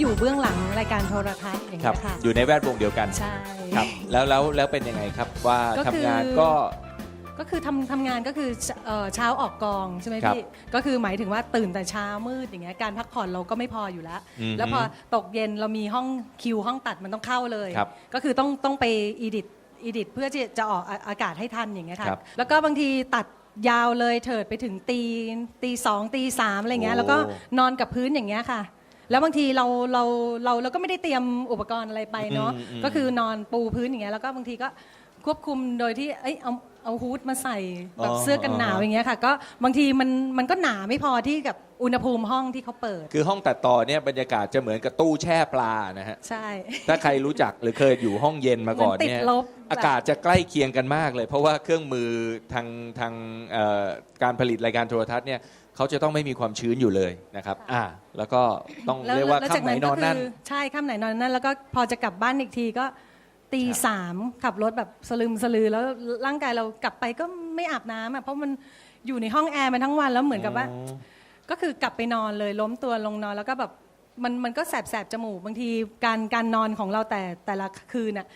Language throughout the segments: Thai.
อยู่เบื้องหลังรายการโทรทัศน์อย่างครับเงี้ยค่ะอยู่ในแวดวงเดียวกันใช่ ครับแล้วแล้วแล้วเป็นยังไงครับว่าก็ทำคืองานก็ ก็คือทำทำงานก็คือเอ่อเช้าออกกองใช่ไหมครับพี่ก็คือหมายถึงว่าตื่นแต่เช้ามืดอย่างเงี้ยการพักผ่อนเราก็ไม่พออยู่แล้ว อืมแล้วพอตกเย็นเรามีห้องคิวห้องตัดมันต้องเข้าเลย ครับก็คือต้องต้องไปอีดิทอีดิทเพื่อที่จะออกอาอากาศให้ทันอย่างเงี้ยค่ะครับแล้วก็บางทีตัดยาวเลยเถิดไปถึงตีตีสองตีสามอะไรเงี้ยโอ้ แล้วก็นอนกับพื้นอย่างเงี้ยค่ะ แล้วบางทีเราเราเราเราก็ไม่ได้เตรียมอุปกรณ์อะไรไปเนาะอืมอืม ก็คือนอนปูพื้นอย่างเงี้ยแล้วก็บางทีก็ควบคุมโดยที่เอ้ยเอาเอาฮูดมาใส่แบบเสื้อกันหนาวอย่างเงี้ยค่ะ ก็บางทีมันมันก็หนาไม่พอที่กับอุณหภูมิห้องที่เขาเปิดคือห้องตัดต่อเนี่ยบรรยากาศจะเหมือนกับตู้แช่ปลานะฮะ ใช่ ถ้าใครรู้จักหรือเคยอยู่ห้องเย็นมาก่อนมันติดเนี่ยลบอากาศจะใกล้เคียงกันมากเลย เพราะว่าเครื่องมือทางทางเอ่อการผลิตรายการโทรทัศน์เนี่ย เขาจะต้องไม่มีความชื้นอยู่เลยนะครับอ่าแล้วก็ต้องแล้วเรียกว่าแล้วค่ำไหนนอนนั่นก็คืใช่ค่ำไหนนอนนั่น แล้วก็พอจะกลับบ้านอีกทีก็ตีครับสามขับรถแบบสลืมสลือ แล้วร่างกายเรากลับไปก็ไม่อาบน้ำอะเพราะมันอยู่ในห้องแอร์มันทั้งวันแล้วเหมือนกับว่า ก็คือกลับไปนอนเลยล้มตัวลงนอนแล้วก็แบบมันมันก็แสบแสบจมูกบางทีการการนอนของเราแต่แต่ละคืนน่ะ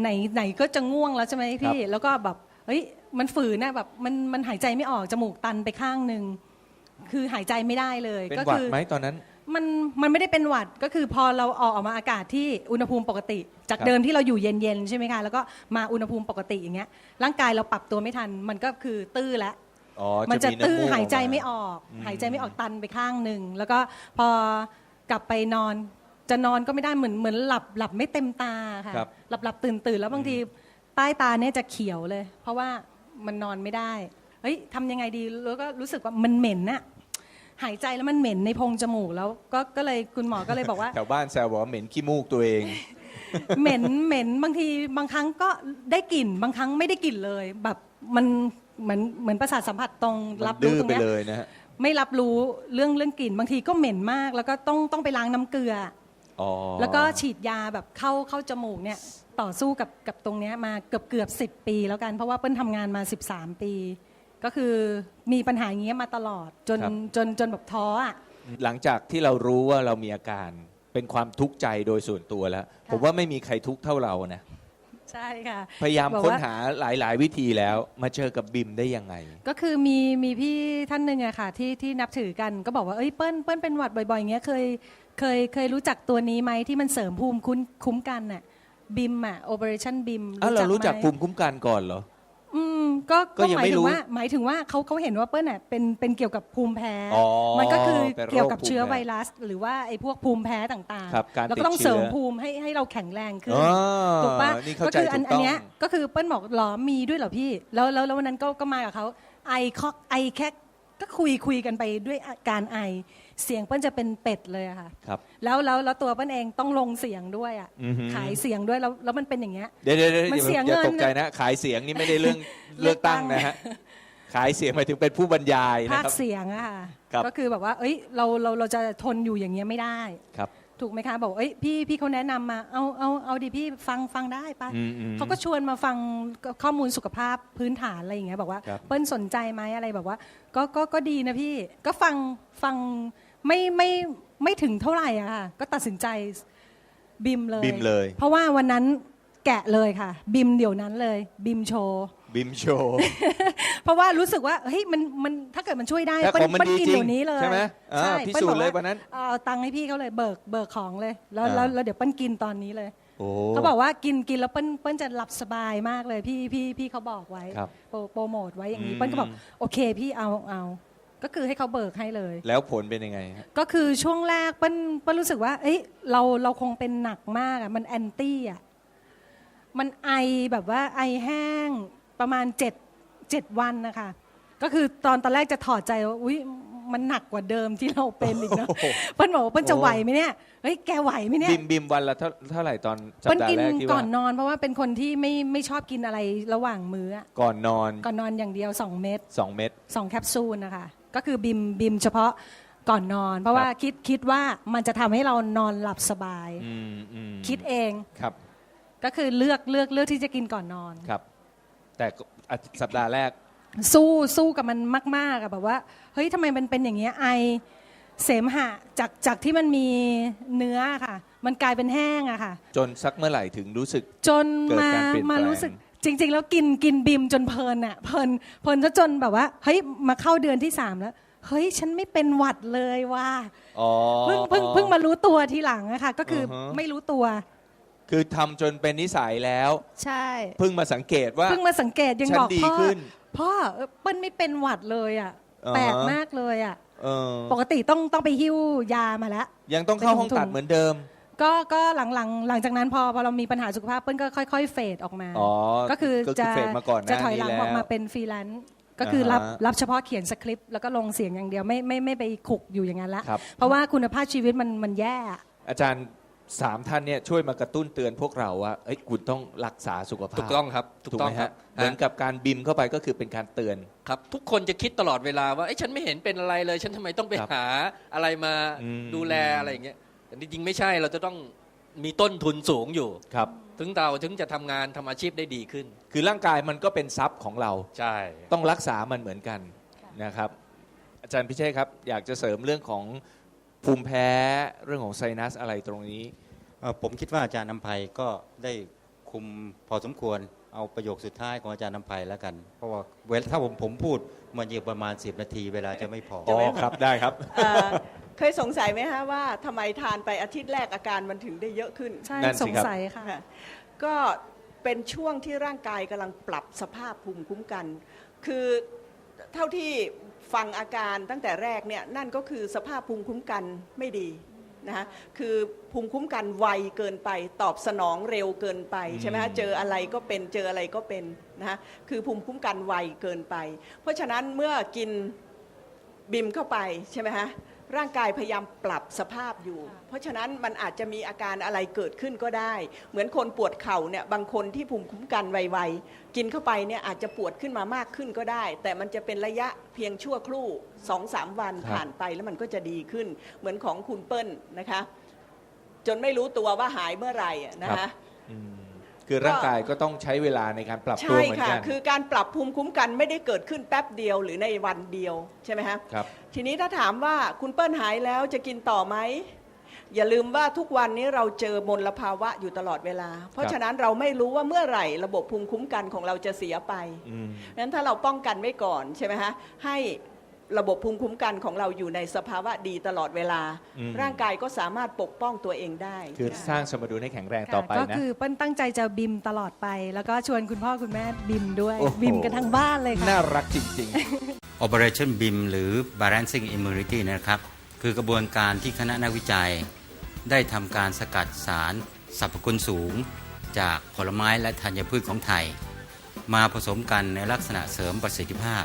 ไหนไหนก็จะง่วงแล้วใช่ไหมพี่ แล้วก็แบบเฮ้ยมันฝืนนะแบบมันมันหายใจไม่ออกจมูกตันไปข้างหนึ่ง คือหายใจไม่ได้เลยเป็นก็หวัดคืไหมตอนนั้น มันมันไม่ได้เป็นหวัดก็คือพอเราออกออกมาอากาศที่อุณหภูมิปกติ จากครับ เดิมที่เราอยู่เย็นๆใช่ไหมคะแล้วก็มาอุณหภูมิปกติอย่างเงี้ยร่างกายเราปรับตัวไม่ทัน มันก็คือตื้อแล้ว อ๋อมันจะำตื้อมูกหายใจออกไม่ออกอืมหายใจไม่ออกตันไปข้างหนึ่ง แล้วก็พอกลับไปนอน จะนอนก็ไม่ได้เหมือนเหมือนหลับหลับไม่เต็มตาค่ะ ครับหลับหลับตื่นตื่นแล้วบางทีใต้ตาเนี่ยจะเขียวเลย เพราะว่ามันนอนไม่ได้ เฮ้ยทำยังไงดีแล้วก็รู้สึกว่ามันเหม็นน่ะหายใจแล้วมันเหม็นในโพรงจมูกแล้วก็ก็เลยคุณหมอก็เลยบอกว่า แถวบ้านแซวบอกว่าเหม็นขี้มูกตัวเอง เหม็นเหม็นบางทีบางครั้งก็ได้กลิ่นบางครั้งไม่ได้กลิ่นเลย แบบมันเหมือนเหมือนประสาทสัมผัสตรงมันรับดื้รู้อตรงไปเนี้ยเลยนะฮะไม่รับรู้เรื่องเรื่องกลิ่นบางทีก็เหม็นมาก แล้วก็ต้องต้องไปล้างน้ำเกลืออ๋อแล้วก็ฉีดยาแบบเข้าเข้าจมูกเนี่ยต่อสู้กับกับตรงเนี้ยมาเกือบเกือบสิปีแล้วกันเพราะว่าเปิ้ลทำงานมา 13 ปี ก็คือมีปัญหาอย่างเงี้ยมาตลอดจนจนจนแบบท้ออะ หลังจากที่เรารู้ว่าเรามีอาการเป็นความทุกข์ใจโดยส่วนตัวแล้วค่ะผมว่าไม่มีใครทุกข์เท่าเรานะ ใช่ค่ะ พยายามบอกค้นว่าหาหลาย ๆ วิธีแล้ว มาเจอกับบิมได้ยังไง ก็คือมีมีพี่ท่านหนึ่งอะค่ะที่ที่นับถือกันก็บอกว่าเอ้ยเปิ้ลเปิ้ลเป็นหวัดบ่อยๆอย่างเงี้ยเคยเคยเคยรู้จักตัวนี้ไหมที่มันเสริมภูมิคุ้มคุ้มกันน่ะบิมอะ Operation BIM อ้าวเรารู้จักไหภูมิคุ้มกันก่อนเหรออืม ก็ก็ก็ยังหมายไม่ถึรู้งว่า หมายถึงว่าเขาเขาเห็นว่าเปิ้ลน่ะเป็นเป็นเกี่ยวกับภูมิแพ้ อ๋อมันก็คือเป็นโรคเกี่ยวกับเชื้อภูมิแพ้ไวรัส หรือว่าไอ้พวกภูมิแพ้ต่างครับการๆแล้วติก็ดต้องเชื้อเสริมภูมิให้ให้เราแข็งแรงขึ้นอ๋อถูกปะนี่เข้าก็ใจคืออัถูนกอัต้นองเนี้ยก็คือเปิ้ลบอกหรอมีด้วยเหรอพี่แล้วแล้วแล้ววันนั้นก็ก็มากับเขาไอคอกไอแค่ก็คุยคุยกันไปด้วยอาการไอ เสียงเปิ้ลจะเป็นเป็ดเลยอะค่ะ ครับ แล้วแล้วแล้วตัวเปิ้ลเองต้องลงเสียงด้วยอะอือหือ ขายเสียงด้วยแล้วแล้วมันเป็นอย่างเงี้ย เดี๋ยวเดี๋ยวเดี๋ยวมันอย่าเสียอย่าเงินตกใจนะ ขายเสียงนี่ไม่ได้เรื่อง เลืเลืออกกตั้ตั้งง นะฮะ ขายเสียงหมายถึงเป็นผู้บรรยายนะภาคครับ เสียงอะค่ะครับ ก็คือแบบว่า เอ้ยเราเราเราจะทนอยู่อย่างเงี้ยไม่ได้ ครับ ถูกไหมคะบอกเอ้ยพี่พี่เขาแนะนำมาเอาเอาเอาดิพี่ฟังฟังได้ปะอืมอืมเขาก็ชวนมาฟังข้อมูลสุขภาพพื้นฐานอะไรอย่างเงี้ยบอกว่าครับ เปิ้ลสนใจไหมอะไรแบบว่า ก็ก็ก็ดีนะพี่ก็ฟังฟัง ไม่ไม่ไม่ถึงเท่าไหร่อะค่ะ ก็ตัดสินใจบิมเลยบิมเลย เพราะว่าวันนั้นแกะเลยค่ะ บิมเดี๋ยวนั้นเลยบิมโชว์บิมโชว์เพราะว่ารู้สึกว่าเฮ้ยมันมันถ้าเกิดมันช่วยได้ถ้าของมันเปิ้ลดีกินจริงเดี๋ยวนี้เลยใช่ไหมอ่าใช่พิปิ้สูจน์บอกเลยวันนั้น เอาตังค์ให้พี่เขาเลยเบิกเบิกของเลย แล้วอ่าแล้วแล้วเดี๋ยวเปิ้ลกินตอนนี้เลยโอ้เขาบอกว่ากินกินแล้วเปิ้ลเปิ้ลจะหลับสบายมากเลยพี่พี่พี่เขาบอกไว้ครับโปรโปรโมทไว้อย่างนี้อืมเปิ้ลก็บอกโอเคพี่เอาเอา ก็คือให้เขาเบิกให้เลย แล้วผลเป็นยังไงฮะก็คือช่วงแรกเปิ้ลเปิ้ลรู้สึกว่า เอ้ยเราเราคงเป็นหนักมากอะมันแอนตี้อะมันไอแบบว่าไอแห้งประมาณเจ็ดเจ็ดวันนะคะ ก็คือตอนตอนแรกจะถอดใจว่าอุ้ยมันหนักกว่าเดิมที่เราเป็นอีกเนอะโอ้โหเปิ้ลบอกว่าเปิ้ลจะไหวไหมเนี่ยเฮ้ยแกไหวไหมเนี่ยบิมบิมวันละเท่าเท่าไหร่ตอนสัปเปิ้ลดาห์กินแรกที่ก่อว่านนอนเพราะว่าเป็นคนที่ไม่ไม่ชอบกินอะไรระหว่างมื้ออะก่อนนอนก่อนนอนอย่างเดียว2เม็ด2เม็ด2แคปซูลนะคะ ก็คือบิมบิมเฉพาะก่อนนอน เพราะว่าครับคิดคิดว่ามันจะทำให้เรานอนหลับสบาย อืมอืมคิดเองครับก็คือเลือกเลือกเลือกที่จะกินก่อนนอน ครับ แต่ก็อาทิตย์สัปดาห์แรก สู้สู้กับมันมากๆอะแบบว่าเฮ้ยทำไมมันเป็นอย่างเงี้ยไอเสมหะจากจากที่มันมีเนื้อค่ะ มันกลายเป็นแห้งอะค่ะ จนสักเมื่อไหร่ถึงรู้สึก จนเกิดมาการเปลี่ยนแปลง มารู้สึก จริง ๆ แล้วกินกินบิมจนเพลินอะเพลินเพลินซะจนแบบว่าเฮ้ยมาเข้าเดือนที่สามแล้วเฮ้ยฉันไม่เป็นหวัดเลยว่าอ๋อเพิ่งเพิ่งเพิ่งมารู้ตัวทีหลังอะค่ะก็คือออฮะไม่รู้ตัว คือทำจนเป็นนิสัยแล้ว ใช่ เพิ่งมาสังเกตว่า เพิ่งมาสังเกตยังฉันบอกดีพ่อขึ้นพ่อเออเปิ้ลไม่เป็นหวัดเลยอะอ่าฮะ แปลกมากเลยอะเออปกติต้องต้องไปหิ้วยามาแล้ว ยังต้องเข้าห้องเป็นถุงๆตัดเหมือนเดิม ก็ก็หลังหลังหลังจากนั้นพอพอเรามีปัญหาสุขภาพเปิ้ลก็ค่อย ๆ เฟดออกมาอ๋อก็คือจะเฟดมาก่อนหจะน้าถอยนี้หลังแล้วออกมาเป็นฟรีแลนซ์ก็คือรับอ่าฮะรับเฉพาะเขียนสคริปต์แล้วก็ลงเสียงอย่างเดียวไม่ไม่ไม่ไปขุกอยู่อย่างนั้นละครับเพราะว่าคุณภาพชีวิตมันมันแย่อะอาจารย์สามท่านเนี่ยช่วยมากระตุ้นเตือนพวกเราว่าเอ้ยคุณต้องรักษาสุขภาพถูกต้องครับถูถูกกต้ไหอมงครัฮะบเหมือนกับการบิมเข้าไปก็คือเป็นการเตือนครับ ทุกคนจะคิดตลอดเวลาว่าไอ้ยฉันไม่เห็นเป็นอะไรเลย ฉันทำไมต้องไปครับหาอะไรมาอืมดูแลอะไรอย่างเงี้ย แต่จริงๆไม่ใช่เราจะต้องมีต้นทุนสูงอยู่ ครับ ถึงเราถึงจะทำงานทำอาชีพได้ดีขึ้น คือร่างกายมันก็เป็นทรัพย์ของเรา ใช่ ต้องรักษามันเหมือนกันนะครับ อาจารย์พิเชษครับ อยากจะเสริมเรื่องของภูมิแพ้เรื่องของไซนัสอะไรตรงนี้ เอ่อผมคิดว่าอาจารย์นำภัยก็ได้คุมพอสมควรเอาประโยคสุดท้ายของอาจารย์นำภัยแล้วกัน เพราะว่าเวลาถ้าผมผมพูดมันอยู่ประมาณ 10 นาที เวลาจะไม่พอ อ๋อครับได้ครับ เอ่อ เคยสงสัยไหมฮะว่าทำไมทานไปอาทิตย์แรกอาการมันถึงได้เยอะขึ้น ใช่นั่นสสิงครับสัยค่ะ ค่ะก็เป็นช่วงที่ร่างกายกำลังปรับสภาพภูมิคุ้มกัน คือเท่าที่ฟังอาการตั้งแต่แรกเนี่ยนั่นก็คือสภาพภูมิคุ้มกันไม่ดีนะคะคือภูมิคุ้มกันไวเกินไปตอบสนองเร็วเกินไปใช่ไหมฮะอืมเจออะไรก็เป็นเจออะไรก็เป็นนะคะคือภูมิคุ้มกันไวเกินไป เพราะฉะนั้นเมื่อกินบิมเข้าไปใช่ไหมฮะ ร่างกายพยายามปรับสภาพอยู่ เพราะฉะนั้นมันอาจจะมีอาการอะไรเกิดขึ้นก็ได้ เหมือนคนปวดเข่าเนี่ยบางคนที่ภูมิคุ้มกันไวๆกินเข้าไปเนี่ยอาจจะปวดขึ้นมามากขึ้นก็ได้ แต่มันจะเป็นระยะเพียงชั่วครู่สองสามวันครับผ่านไปแล้วมันก็จะดีขึ้น เหมือนของคุณเปิ้ลนะคะ จนไม่รู้ตัวว่าหายเมื่อไหร่อะนะคะอืม คือร่างกายก็ต้องใช้เวลาในการปรับตัวใช่เหมือนค่ะ กันคือการปรับภูมิคุ้มกันไม่ได้เกิดขึ้นแป๊บเดียวหรือในวันเดียวใช่ไหมฮะ ครับ ทีนี้ถ้าถามว่าคุณเปิ้ลหายแล้วจะกินต่อไหม อย่าลืมว่าทุกวันนี้เราเจอมลภาวะอยู่ตลอดเวลา เพราะฉะนั้นเราไม่รู้ว่าเมื่อไหร่ระบบภูมิคุ้มกันของเราจะเสียไปอืม นั้นถ้าเราป้องกันไว้ก่อนใช่ไหมฮะให้ ระบบภูมิคุ้มกันของเราอยู่ในสภาวะดีตลอดเวลา อืม ร่างกายก็สามารถปกป้องตัวเองได้ คือสร้างสมดุลให้แข็งแรงต่อไปก็นะ คือเปิ้ลตั้งใจจะบิมตลอดไป แล้วก็ชวนคุณพ่อคุณแม่บิมด้วย โอ้โห บิมกันทั้งบ้านเลยค่ะ น่ารักจริง Operation BIM หรือ Balancing Immunity นะครับ คือกระบวนการที่คณะนักวิจัย ได้ทำการสกัดสารสรรพคุณสูง จากผลไม้และธัญพืชของไทย มาผสมกันในลักษณะเสริมประสิทธิภาพ